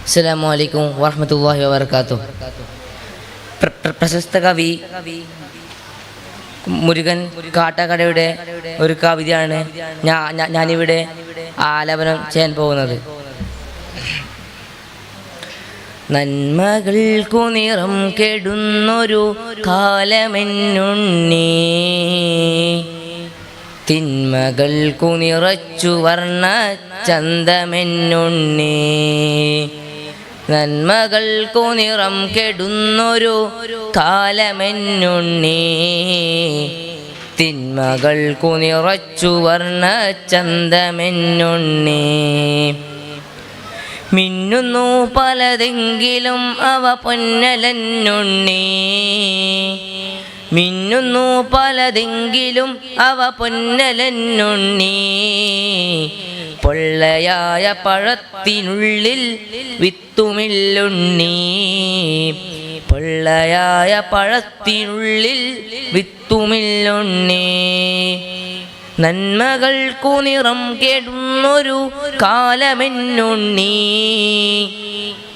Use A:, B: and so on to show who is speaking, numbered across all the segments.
A: അസ്സലാമു അലൈക്കും വറഹ്മത്തുള്ളാഹി വബർക്കാത്തു പ്ര- പ്ര- പ്രശസ്ത കവി മുരുകൻ കാട്ടാക്കടയുടെ ഒരു കവിതയാണ് ഞാനിവിടെ ആലപനം ചെയ്യാൻ പോകുന്നത്. നന്മകൾക്കു നിറം കെടുന്നൊരു കാലമെന്നുണ്ണി. തിന്മകൾക്കു നിറച്ചു വർണ ചന്തമെന്നുണ്ണി. നന്മകൾക്കു നിറം കെടുന്നൊരു കാലമെന്നുണ്ണി. തിന്മകൾക്കു നിറച്ചു വർണ ചന്തമെന്നുണ്ണി. മിന്നുന്നു പലതെങ്കിലും അവ പൊന്നലന്നുണ്ണി. മിന്നുന്നു പലതെങ്കിലും അവ പൊന്നലെന്നുണ്ണി. പൊള്ളയായ പഴത്തിനുള്ളിൽ വിത്തുമില്ലുണ്ണി. പൊള്ളയായ പഴത്തിനുള്ളിൽ വിത്തുമില്ലുണ്ണി. നന്മകൾക്കു നിറം കേടുന്നൊരു കാലമെന്നുണ്ണി.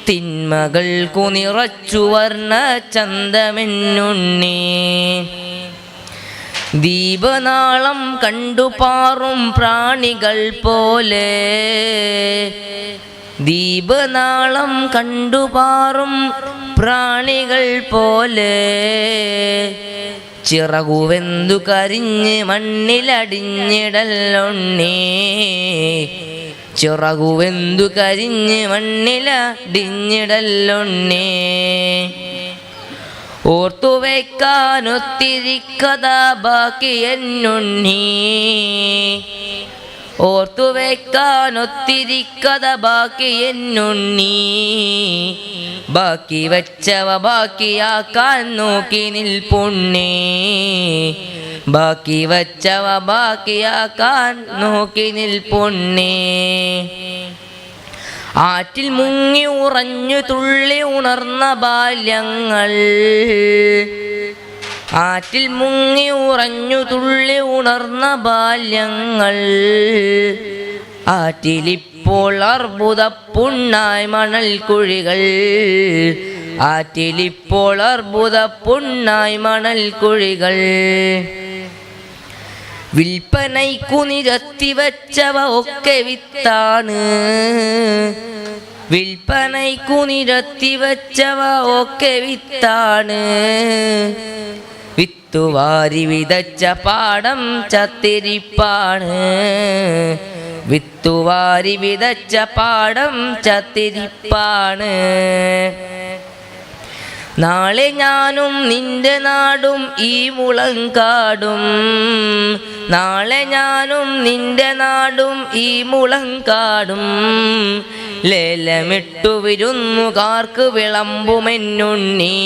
A: തിന്മകൾക്കു നിറച്ചു വർണ ചന്തമെന്നുണ്ണി. ദീപനാളം കണ്ടുപാറും പ്രാണികൾ പോലെ. ദീപനാളം കണ്ടുപാറും പ്രാണികൾ പോലെ. ചിറകുവെന്തു കരിഞ്ഞ് മണ്ണിലടിഞ്ഞിടലുണ്ണി ചിറകുവെന്തു കരിഞ്ഞ് മണ്ണില ഓർത്തു വയ്ക്കാനൊത്തിരി കഥ ബാക്കി എന്നുണ്ണി. ഓർത്തു വയ്ക്കാനൊത്തിരി കഥ ബാക്കി എന്നുണ്ണി. ബാക്കി വെച്ചവ ബാക്കിയാക്കാൻ നോക്കി നിൽപ്പുണ്ണി. ബാക്കി വച്ചവ ബാക്കിയാക്കാൻ നോക്കി നിൽപ്പൊണ്ണേ. ആറ്റിൽ മുങ്ങി ഉറഞ്ഞു തുള്ളി ഉണർന്ന ബാല്യങ്ങൾ. ആറ്റിൽ മുങ്ങി ഉറഞ്ഞു തുള്ളി ഉണർന്ന ബാല്യങ്ങൾ. ആറ്റിലിപ്പോൾ അർബുദ പുണ്ണായ് മണൽ കുഴികൾ. ആറ്റിലിപ്പോൾ അർബുദ പുണ്ണായ് മണൽ കുഴികൾ. വിൽപ്പനയ്ക്കു നിരത്തി വച്ചവ ഒക്കെ വിത്താണ്. വിൽപ്പനയ്ക്കു നിരത്തി വച്ചവ ഒക്കെ വിത്താണ്. വിത്തുവാരി വിതച്ച പാടം ചത്തിരിപ്പാണ്. വിത്തുവാരി വിതച്ച പാടം ചത്തിരിപ്പാണ്. നാളെ ഞാനും നിന്റെ നാടും ഈ മുളങ്കാടും നാളെ ഞാനും നിന്റെ നാടും ഈ മുളങ്കാടും ലേലമിട്ടു വിരുന്നുകാർക്ക് വിളമ്പുമെന്നുണ്ണി.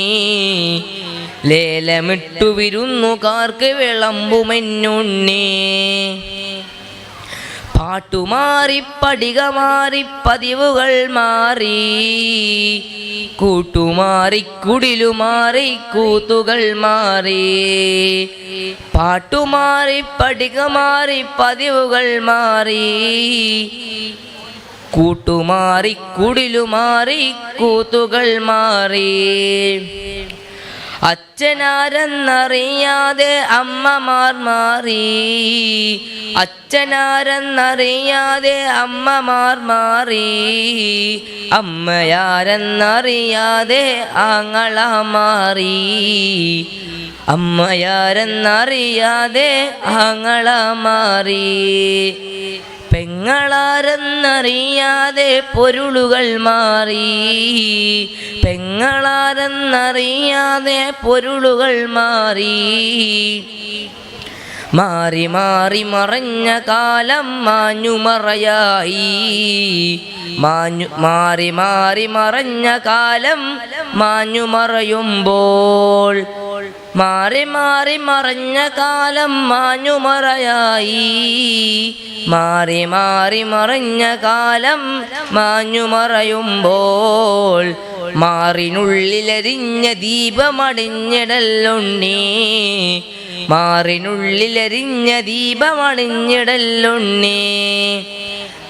A: ലേലമിട്ടു വിരുന്നുകാർക്ക് വിളമ്പുമെന്നുണ്ണി. പാട്ടുമാറി പടിക മാറി പതിവുകൾ മാറി. കൂട്ടുമാറി കുടിലുമാറി കൂത്തുകൾ മാറി. പാട്ടുമാറി പടിക മാറി പതിവുകൾ മാറി. കൂട്ടുമാറി കുടിലുമാറി കൂത്തുകൾ മാറി. അച്ഛനാരെന്നറിയാതെ അമ്മമാർ മാറി. അച്ഛനാരെന്നറിയാതെ അമ്മമാർ മാറി. അമ്മയാരെന്നറിയാതെ ആങ്ങള മാറി. അമ്മയാരെന്നറിയാതെ ആങ്ങള മാറി. പെങ്ങളാരെന്നറിയാതെ പൊരുളുകൾ മാറി. പെങ്ങളാരെന്നറിയാതെ പൊരുളുകൾ മാറി. മാറി മാറി മറഞ്ഞ കാലം മാഞ്ഞുമറയായി. മാഞ്ഞു മാറി മാറി മറഞ്ഞ കാലം മാഞ്ഞുമറയുമ്പോൾ മാറി മാറി മറഞ്ഞ കാലം മാഞ്ഞുമറയായി. മാറി മാറി മറഞ്ഞ കാലം മാഞ്ഞുമറയുമ്പോൾ മാറിനുള്ളിലരിഞ്ഞ ദീപമടിഞ്ഞിടല്ലുണ്ണി മാറിനുള്ളിലരിഞ്ഞ ദീപമണിഞ്ഞിടലുണ്ണി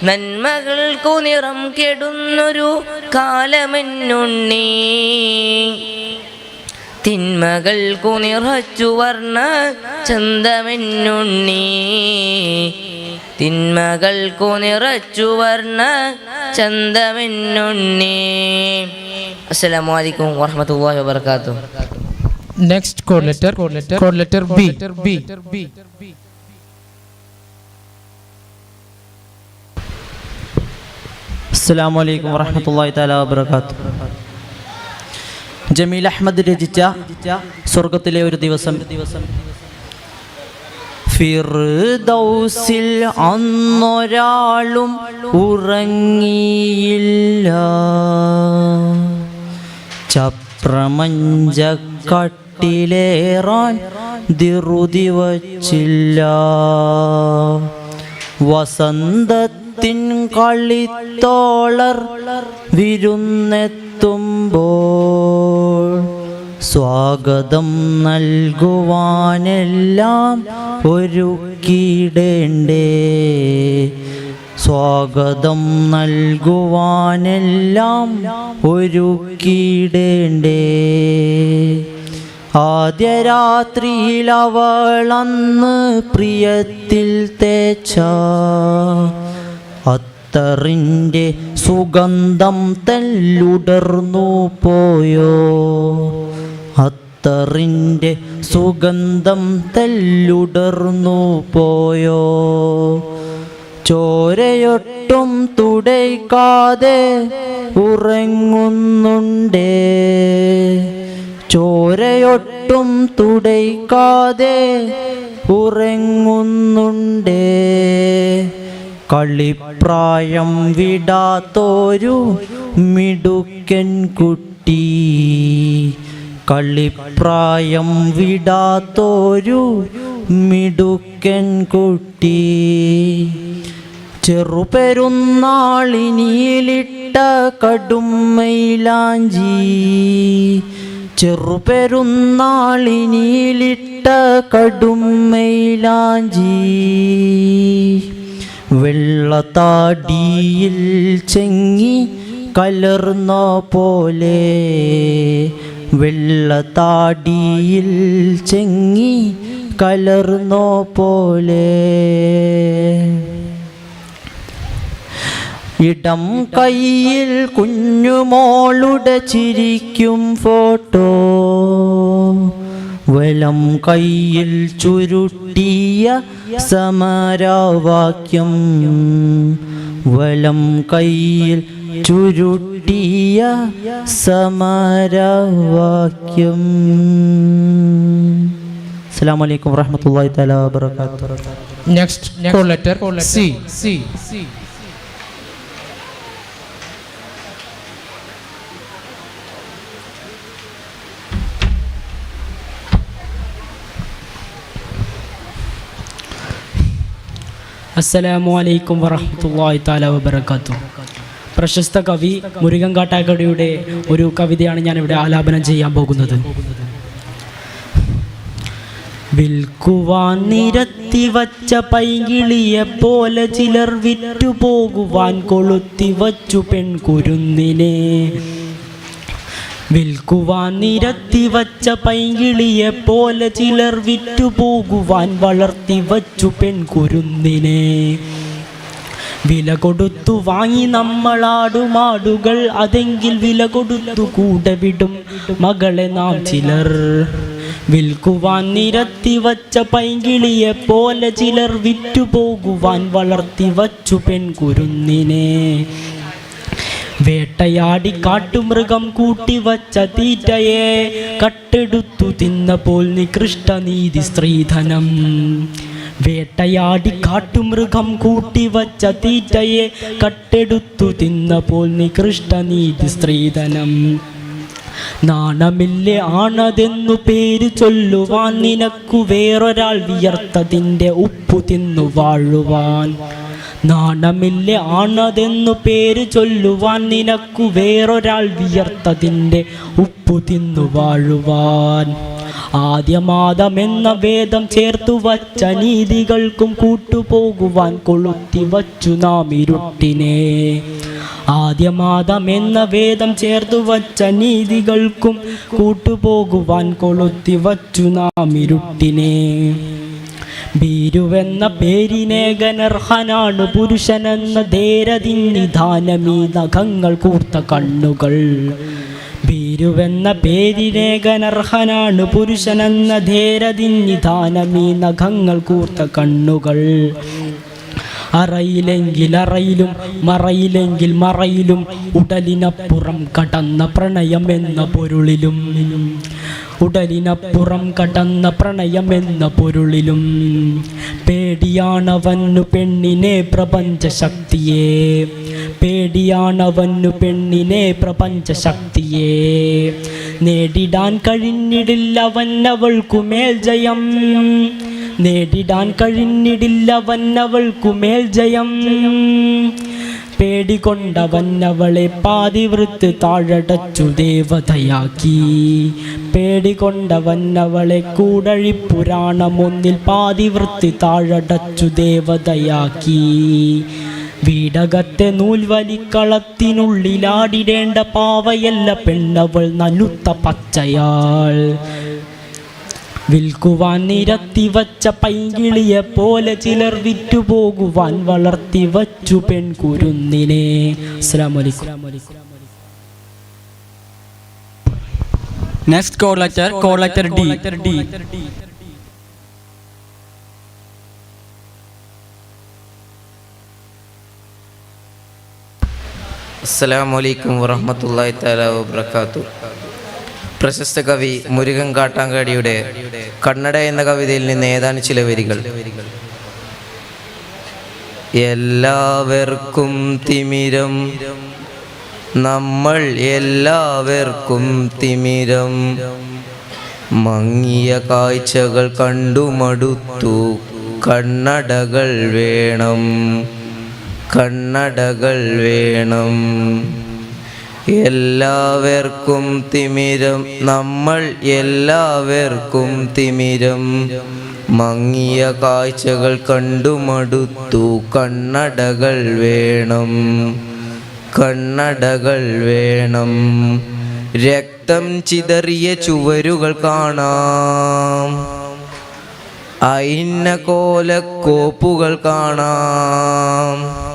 A: നന്മകൾക്കു നിറം കെടുന്നൊരു കാലമെന്നുണ്ണി. തിന്മകൾക്കു നിറച്ചു വർണ ചന്തമെന്നുണ്ണി. തിന്മകൾക്കു നിറച്ചു വർണ ചന്തമെന്നുണ്ണി. അസ്സലാമു അലൈക്കും വറഹ്മത്തുള്ളാഹി വബർക്കാത്തു
B: Next code letter code letter code letter B B
C: അസ്സലാമു അലൈക്കും വറഹ്മത്തുള്ളാഹി തആല വബറകാത്തു ജമീൽ അഹമ്മദ് രചിച്ച സ്വർഗത്തിലെ ഒരു ദിവസം. ഫിർദൗസിൽ അന്നൊരാളും ഉറങ്ങിയില്ല. ചപ്രമഞ്ച കട്ടിലേറാൻ ദിറുതി വച്ചില്ല. വസന്തത്തിൻ കളിത്തോളർ വിരുന്നെത്തുമ്പോൾ സ്വാഗതം നൽകുവാനെല്ലാം ഒരുക്കിയിടേണ്ടേ സ്വാഗതം നൽകുവാനെല്ലാം ഒരുക്കിയിടേണ്ടേ ആദ്യ രാത്രിയിൽ അവളന്ന് പ്രിയത്തിൽ തേച്ച അത്തറിന്റെ സുഗന്ധം തെല്ലുടർന്നു പോയോ? അത്തറിന്റെ സുഗന്ധം തെല്ലുടർന്നു പോയോ? ചോരയൊട്ടും തുടയ്ക്കാതെ ഉറങ്ങുന്നുണ്ടേ? ചോരയൊട്ടും തുടയ്ക്കാതെ ഉറങ്ങുന്നുണ്ടേ? കളിപ്രായം വിടാത്തോരു മിടുക്കൻ കുട്ടി. കളിപ്രായം വിടാത്തോരു മിടുക്കൻ കുട്ടി. ചെറുപെരുന്നാളിനിയിലിട്ട കടും മൈലാഞ്ചി ചെറുപെരുന്നാളിനിയിലിട്ട കടും മൈലാഞ്ചി വെള്ളത്താടിയിൽ ചെങ്ങി കലർന്ന പോലെ. വെള്ളത്താടിയിൽ ചെങ്ങി കലർന്ന പോലെ. ഇടം കയ്യിൽ കുഞ്ഞുമോളുടെ ചിരിക്കും ഫോട്ടോ. വലം കയ്യിൽ ചുരുട്ടിയ സമരാവാക്യം. വലം കയ്യിൽ ചുരുട്ടിയ സമരവാക്യം. അസ്സാം വലൈക്കും വാഹമത്തല്ലാ വബറകാതുഹു. വാബർക്കാത്തു
B: call letter C C C.
D: അസ്സലാമു അലൈക്കും വറഹ്മത്തുള്ളാഹി തആല വബറകാത്തു പ്രശസ്ത കവി മുരുകൻ ഒരു കവിതയാണ് ഞാൻ ഇവിടെ ആലാപനം ചെയ്യാൻ പോകുന്നത്. വിൽക്കുവാൻ നിരത്തി വച്ച പൈകിളിയെ പോലെ ചിലർ വിറ്റു പോകുവാൻ കൊളുത്തി വച്ചു പെൺകുരുന്നിനെ. വിൽക്കുവാൻ നിരത്തി വച്ച പൈകിളിയെ പോലെ ചിലർ വിറ്റു പോകുവാൻ വളർത്തി വച്ചു പെൺകുരുന്നിനെ. വില കൊടുത്തു വാങ്ങി നമ്മളാടുമാടുകൾ അതെങ്കിൽ വില കൊടുത്തു കൂടെ വിടും മകളെ നാം ചിലർ. വിൽക്കുവാൻ നിരത്തി വച്ച പൈകിളിയെ പോലെ ചിലർ വിറ്റു പോകുവാൻ വളർത്തി വച്ചു പെൺകുരുന്നിനെ. വേട്ടയാടി കാട്ടുമൃഗം കൂട്ടിവച്ച തീറ്റയെ കട്ടെടുത്തു തിന്നപ്പോൾ നികൃഷ്ടനീതി സ്ത്രീധനം. വേട്ടയാടി കാട്ടുമൃഗം കൂട്ടിവച്ച തീറ്റയെ കട്ടെടുത്തു തിന്നപ്പോൾ നികൃഷ്ടനീതി സ്ത്രീധനം. നാണമില്ലേ ആണതെന്നു പേര് ചൊല്ലുവാൻ നിനക്കു വേറൊരാൾ വിയർത്തതിന്റെ ഉപ്പു തിന്നു വാഴുവാൻ. നാണമില്ലേ ആണതെന്നു പേര് ചൊല്ലുവാൻ നിനക്കു വേറൊരാൾ വിയർത്തതിന്റെ ഉപ്പു തിന്നു വാഴുവാൻ. ആദ്യമാദമെന്ന വേദം ചേർത്തു വച്ച നീതികൾക്കും കൂട്ടുപോകുവാൻ കൊളുത്തി വച്ചു നാം ഇരുട്ടിനെ. ആദ്യമാദമെന്ന വേദം ചേർത്തു വച്ച നീതികൾക്കും കൂട്ടുപോകുവാൻ കൊളുത്തി വച്ചു നാം ഇരുട്ടിനെ. ഭീരുവെന്ന പേരിനേകനർഹനാണ് പുരുഷനെന്ന ധേരതിന്നിധാനമീ നഖങ്ങൾ കൂർത്ത കണ്ണുകൾ. ഭീരുവെന്ന പേരിനേകനർഹനാണ് പുരുഷനെന്ന ധേരതിന്നിധാനമീ നഖങ്ങൾ കൂർത്ത കണ്ണുകൾ. അറയിലെങ്കിൽ അറയിലും മറയിലെങ്കിൽ മറയിലും ഉടലിനപ്പുറം കടന്ന പ്രണയം എന്ന പൊരുളിലും ഉടലിനപ്പുറം കടന്ന പ്രണയം എന്ന പൊരുളിലും പേടിയാണവന്നു പെണ്ണിനെ പ്രപഞ്ച ശക്തിയെ പേടിയാണവന്നു പെണ്ണിനെ പ്രപഞ്ച ശക്തിയെ നേടിടാൻ കഴിഞ്ഞിടില്ലവൻ അവൾക്കുമേൽ ജയം. നേടിടാൻ കഴിഞ്ഞിടില്ലവൻ അവൾക്കുമേൽ ജയം. പേടികൊണ്ടവൻ കൊണ്ടവന്നവളെ പാതിവൃത്ത് താഴടച്ചു ദേവതയാക്കി. പേടി കൊണ്ടവന്നവളെ കൂടഴിപ്പുരാണമൊന്നിൽ പാതിവൃത്ത് താഴടച്ചു ദേവതയാക്കി. വീടകത്തെ നൂൽവലിക്കളത്തിനുള്ളിലാടിടേണ്ട പാവയല്ല പെണ്ണവൾ നനുത്ത പച്ചയാൾ. വിൽക്കുവാൻ നിരത്തി വച്ച പൈങ്കിളിയെ പോലെ ചിലർ വിറ്റുപോകുവാൻ വളർത്തി വച്ചു പെൺകുരുന്നിനെ. അസ്സലാമു അലൈക്കും
E: next call letter call letter D D
F: അസ്സലാമലൈക്കും വറഹമത്തല്ലാഹി തആല വബറകാത്തു പ്രശസ്ത കവി മുരുകൻ കാട്ടാങ്കാടിയുടെ കണ്ണട എന്ന കവിതയിൽ നിന്ന് ഏതാനും ചില വരികൾ? എല്ലാവർക്കും തിമിരം. നമ്മൾ എല്ലാവർക്കും തിമിരം. മങ്ങിയ കാഴ്ചകൾ കണ്ടുമടുത്തു. കണ്ണടകൾ വേണം. കണ്ണടകൾ വേണം. എല്ലാവർക്കും തിമിരം. നമ്മൾ എല്ലാവർക്കും തിമിരം. മങ്ങിയ കാഴ്ചകൾ കണ്ടുമടുത്തു. കണ്ണടകൾ വേണം. കണ്ണടകൾ വേണം. രക്തം ചിതറിയ ചുവരുകൾ കാണാം. അയിന്ന കോലക്കോപ്പുകൾ കാണാം.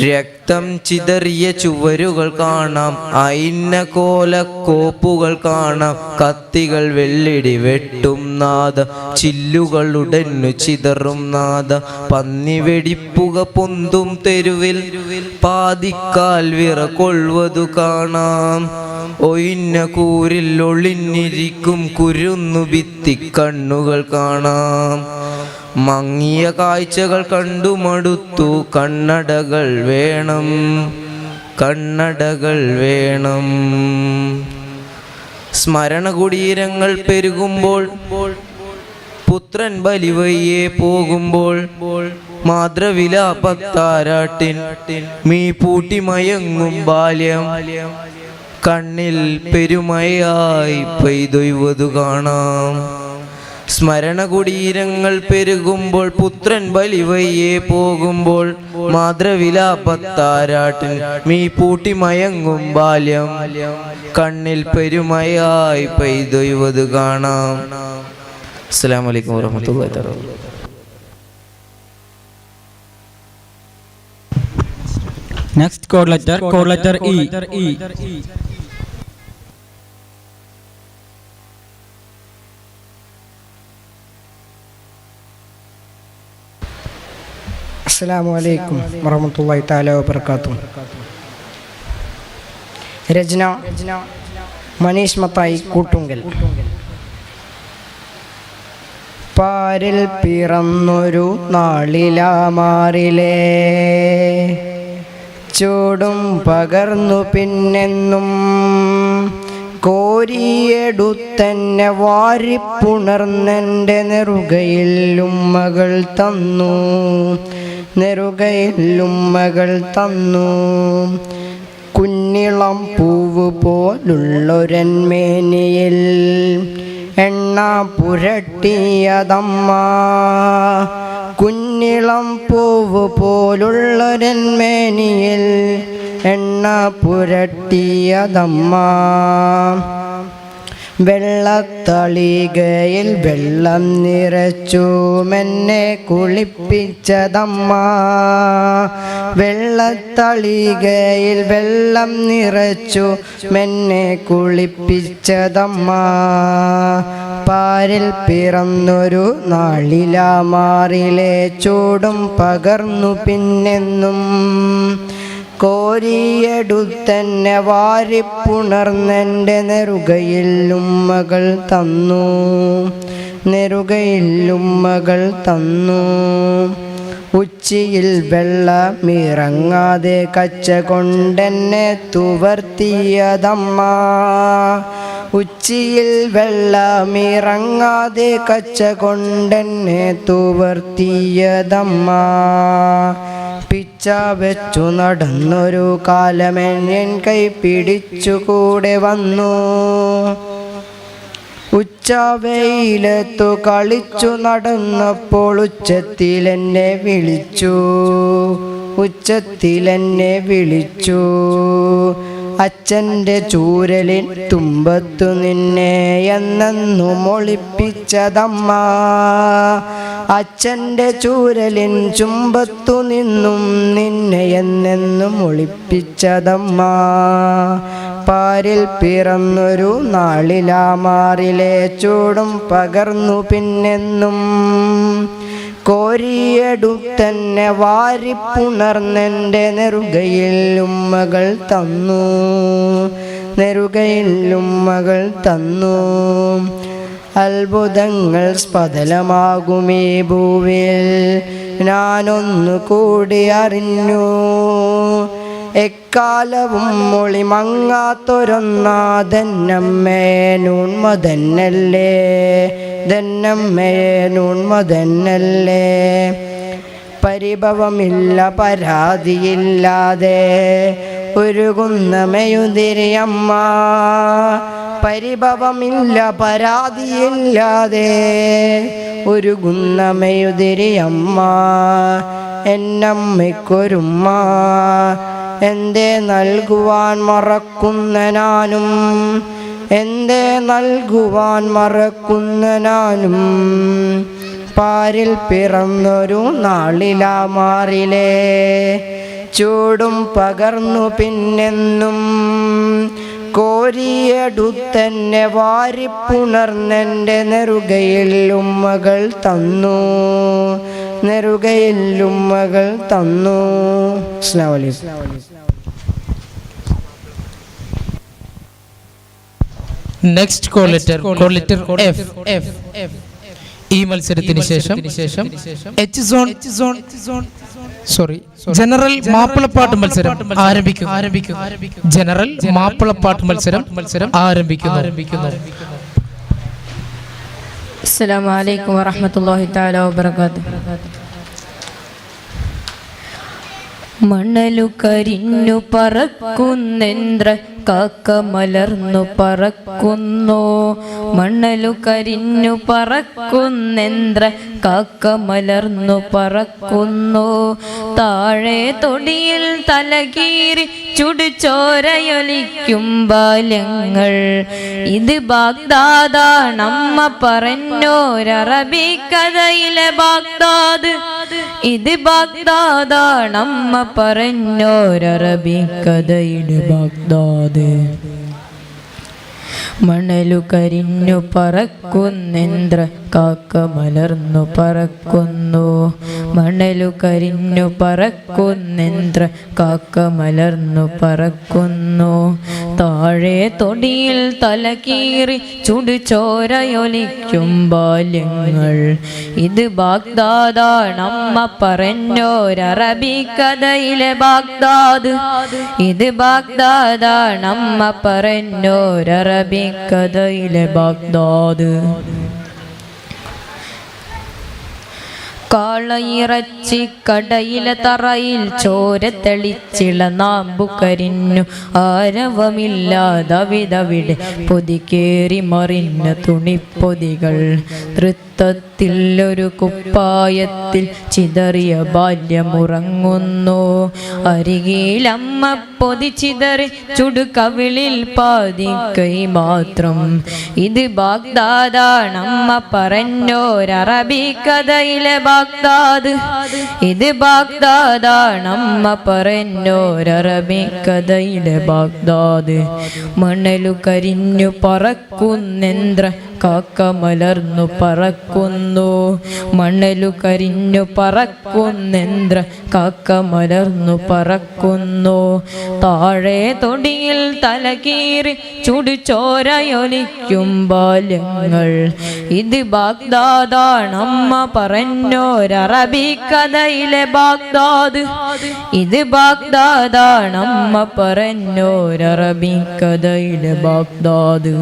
F: രക്തം ചിതറിയ ചുവരുകൾ കാണാം. അയിന്ന കോലക്കോപ്പുകൾ കാണാം. കത്തികൾ വെള്ളിടി വെട്ടും നാദ ചില്ലുകൾ ചിതറും നാദ പന്നി വെടിപ്പുക പൊന്തും തെരുവിൽ. പാതിക്കാൽ വിറ കൊള്ളുവതു കാണാം. ഒയിന്ന കൂരിൽ ഒളിഞ്ഞിരിക്കും കുരുന്നു ഭിത്തി കണ്ണുകൾ കാണാം. മങ്ങിയ കാഴ്ചകൾ കണ്ടു മടുത്തു കണ്ണടകൾ വേണം. കണ്ണടകൾ വേണം. സ്മരണ കുടീരങ്ങൾ പെരുകുമ്പോൾ പുത്രൻ ബലിവയ്യെ പോകുമ്പോൾ മാതൃവിലാപത്താരാട്ടിൻ മീ പൂട്ടി മയങ്ങും ബാല്യം. കണ്ണിൽ പെരുമയായി പെയ്തൊയ്വതു കാണാം. സ്മരണ കുടീരങ്ങൾ പെരുകുമ്പോൾ പുത്രൻ ബലിവയ്യെ പോകുമ്പോൾ മാതൃവിലാപത്താരാട്ടിൻ മീ പൂട്ടി മയങ്ങും ബാല്യം. കണ്ണിൽ പെരുമയായി പെയ്തൊയ്വത് കാണാം. അസ്സാം അലൈക്കും വാഹമത്തുള്ള തആല
E: next code letter code letter E
G: അസ്സാം വലൈക്കും വറഹമുല്ലാ താല വബർക്കാത്തു രചന മനീഷ് മത്തായി കൂട്ടുങ്കൽ. പാരിൽ പിറന്നൊരു നാളിലാമാറിലേ ചൂടും പകർന്നു പിന്നെന്നും കോരിയെടുത്തന്നെ വാരിപ്പുണർന്നെന്റെ നെറുകയിൽ ഉമ്മകൾ തന്നു. നെറുകയിൽ ഉമ്മകൾ തന്നു. കുഞ്ഞിളം പൂവ് പോലുള്ളൊരന്മേനിയിൽ എണ്ണ പുരട്ടിയതമ്മ. കുഞ്ഞിളം പൂവ് പോലുള്ളൊരന്മേനിയിൽ എണ്ണ പുരട്ടിയതമ്മ. വെള്ളത്തളികയിൽ വെള്ളം നിറച്ചു മെന്നെ കുളിപ്പിച്ചതമ്മ. വെള്ളത്തളികയിൽ വെള്ളം നിറച്ചു മെന്നെ കുളിപ്പിച്ചതമ്മ. പാരിൽ പിറന്നൊരു നാളിലാമാറിലെ ചൂടും പകർന്നു പിന്നെന്നും. കോരിയെടുത്തെന്നെ വാരിപ്പുണർന്നെന്റെ നെറുകയിൽ ഉമ്മകൾ തന്നു. നെറുകയിൽ ഉമ്മകൾ തന്നു. ഉച്ചിയിൽ വെള്ളമിറങ്ങാതെ കച്ച കൊണ്ടെന്നെ തുവർത്തിയതമ്മ. ഉച്ചിയിൽ വെള്ളമിറങ്ങാതെ കച്ച കൊണ്ടെന്നെ തുവർത്തിയതമ്മ. പിച്ച വെച്ചു നടന്നൊരു കാലമെന്നിൻ കൈ പിടിച്ചു കൂടെ വന്നു ഉച്ചവെയിലത്തു കളിച്ചു നടന്നപ്പോൾ ഉച്ചത്തിൽ എന്നെ വിളിച്ചു. ഉച്ചത്തിൽ എന്നെ വിളിച്ചു. അച്ഛന്റെ ചൂരലിൻ തുമ്പത്തു നിന്നെ എന്നു മൊളിപ്പിച്ചതമ്മ. അച്ഛന്റെ ചൂരലിൻ ചുമ്പത്തു നിന്നും നിന്നെ എന്നെന്നും ഒളിപ്പിച്ചതമ്മ പാരിൽ പിറന്നൊരു നാളിലാമാറിലെ ചൂടും പകർന്നു പിന്നെന്നും. കോരിയെടുത്തന്നെ വാരിപ്പുണർന്നെന്റെ നെറുകയിൽ ഉമ്മകൾ തന്നു. നെറുകയിൽ ഉമ്മകൾ തന്നു. അത്ഭുതങ്ങൾ ഈ ഭൂവിൽ. ഞാനൊന്നു കൂടി അറിഞ്ഞു. എക്കാലവും മൊളി മങ്ങാത്തൊരൊന്നാതെന്നമ്മേ നൂൺമതന്നല്ലേ? ദന്നമ്മേ നൂൺമതന്നല്ലേ? പരിഭവമില്ല പരാതിയില്ലാതെ ഒരു കുന്നമയുതിരിയമ്മ പരിഭവമില്ല പരാതിയില്ലാതെ ഒരു കുന്നമയുതിരിയമ്മ എന്നമ്മയ്ക്കൊരുമ്മ. എന്തേ നൽകുവാൻ മറക്കുന്ന ഞാനും? എന്തേ നൽകുവാൻ മറക്കുന്ന ഞാനും? പാരിൽ പിറന്നൊരു നാളിലാ മാറിലേ. ചൂടും പകർന്നു പിന്നെന്നും. കോരിയെടുത്തെന്നെ വാരിപ്പുണർന്നെന്റെ നെറുകയിൽ ഉമ്മകൾ തന്നു. നെറുകയിൽ ഉമ്മകൾ തന്നു. അസ്സലാമു അലൈക്കും
B: next call letter call letter F F ഈ മത്സരത്തിന് ശേഷം ശേഷം H zone zone sorry general മാപ്പിളപ്പാട്ട് മത്സരം ആരംഭിക്കും ആരംഭിക്കും ജനറൽ മാപ്പിളപ്പാട്ട് മത്സരം മത്സരം ആരംഭിക്കുന്നു. ആരംഭിക്കുന്നു.
H: السلام عليكم ورحمة الله تعالى وبركاته മണലു കരിഞ്ഞു പറക്കുന്നെന്ദ്ര കാക്ക മലർന്നു പറക്കുന്നു. മണ്ണലു കരിഞ്ഞു പറക്കുന്നെന്ത്ര കാക്ക മലർന്നു പറക്കുന്നു. താഴെ തൊടിയിൽ തലകീറി ചുടുചോരയൊലിക്കും ബാല്യങ്ങൾ. ഇത് ബാഗ്ദാദാണമ്മ പറഞ്ഞോരറബി കഥയിലെ ബാഗ്ദാദ്. ഇത് ബാഗ്ദാദാണമ്മ പറഞ്ഞോരറബി കഥയിലെ ബാഗ്ദാദ് മണലു കരിഞ്ഞു പറക്കുന്നേന്ദ്ര കാക്ക മലർന്നു പറക്കുന്നു. മണലു കരിഞ്ഞു പറക്കുന്നേന്ദ്ര കാക്ക മലർന്നു പറക്കുന്നു. താഴെ തൊടിയിൽ തലകീറി ചുടുചോരയൊലിക്കും ബാല്യങ്ങൾ. ഇത് ബാഗ്ദാദാണമ്മ പറഞ്ഞോരറബി കഥയിലെ ബാഗ്ദാദ്. ഇത് ബാഗ്ദാദാണമ്മ പറഞ്ഞോരറബി കഥയിലെ ബാഗ്ദാദ്. കാളയിറച്ചി കടയിലെ തറയിൽ ചോര തെളിച്ചിള നാമ്പു കരിഞ്ഞു. ആരവമില്ലാതെ ആരവമില്ലാതവിതവിടെ പൊതിക്കേറി മറിഞ്ഞ തുണിപ്പൊതികൾ. തൃത്വത്തിൽ ഒരു കുപ്പായത്തിൽ ചിതറിയ ബാല്യമുറങ്ങുന്നു. അരികിലമ്മ പൊതി ചിതറി ചുടുകവിളിൽ കൈ മാത്രം. ഇത് ബാഗ്ദാദാണമ്മ പറഞ്ഞോരറബി കഥയിലെ ബാഗ്ദാദ്. ഇത് ബാഗ്ദാദാണമ്മ പറഞ്ഞോരറബി കഥയിലെ ബാഗ്ദാദ്. മണലു കരിഞ്ഞു പറക്കുന്നെന്ത്ര കാക്ക മലർന്നു പറക്കുന്നു. മണലു കരിഞ്ഞു പറക്കുന്നെന്ത്ര കാക്ക മലർന്നു പറക്കുന്നു. താഴെ തൊടിയിൽ തലകീറി ചുടുചോരയൊലിക്കും ബാല്യങ്ങൾ. ഇത് ബാഗ്ദാദാണമ്മ പറഞ്ഞോരറബി കഥയിലെ ബാഗ്ദാദ്. ഇത് ബാഗ്ദാദാണമ്മ പറഞ്ഞോരറബി കഥയിലെ ബാഗ്ദാദ്.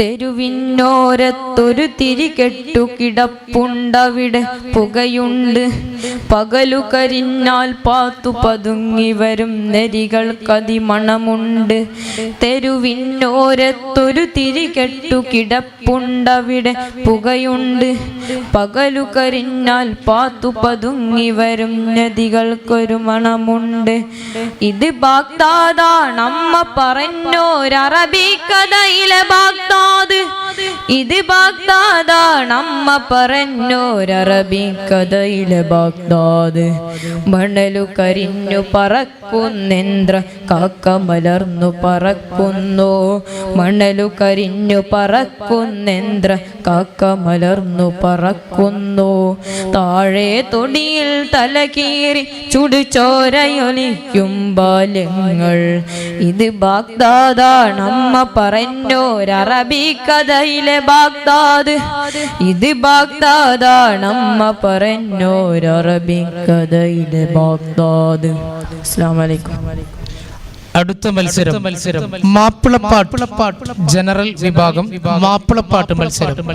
H: തെരുവിന്നോരത്തൊരു തിരികെട്ടു കിടപ്പുണ്ടവിടെ. പുകയുണ്ട്. പകലു കരിഞ്ഞാൽ പാത്തു പതുങ്ങി വരും നെരികൾ കതിമണമുണ്ട് തെരുവിന്നോരത്തൊരു തിരികെട്ടു കിടപ്പുണ്ടവിടെ പുകയുണ്ട്. പകലു കരിഞ്ഞാൽ പാത്തു പതുങ്ങി വരും നദികൾക്കൊരു മണമുണ്ട്. ഇത് ബാഗ്ദാദാണമ്മ പറഞ്ഞോരറബി കഥയിലെ ബാഗ്ദാദ്. ഇത് ബാഗ്ദാദാണമ്മ പറഞ്ഞോരറബി കഥയിലെ ബാഗ്ദാദ് മണലു കരിഞ്ഞു പറക്കുന്നേന്ദ്ര കാക്ക മലർന്നു പറക്കുന്നു. മണലു കരിഞ്ഞു പറക്കുന്നേന്ദ്ര കാക്ക മലർന്നു പറക്കുന്നു. താഴെ തൊടിയിൽ തലകീറി ചുടുചോരയൊലിക്കും ബാല്യങ്ങൾ. ഇത് ബാഗ്ദാദാണമ്മ പറഞ്ഞോരറബി കഥയിലെ ബാഗ്ദാദ്. ഇത് ബാഗ്ദാദാണമ്മ പറഞ്ഞോരറബി കഥയിലെ ബാഗ്ദാദ്. അസ്സാം വലൈക്കും
B: അടുത്ത മത്സരം മത്സരം മാപ്പിളപ്പാട്ട് ജനറൽ വിഭാഗം മാപ്പിളപ്പാട്ട് മത്സരം.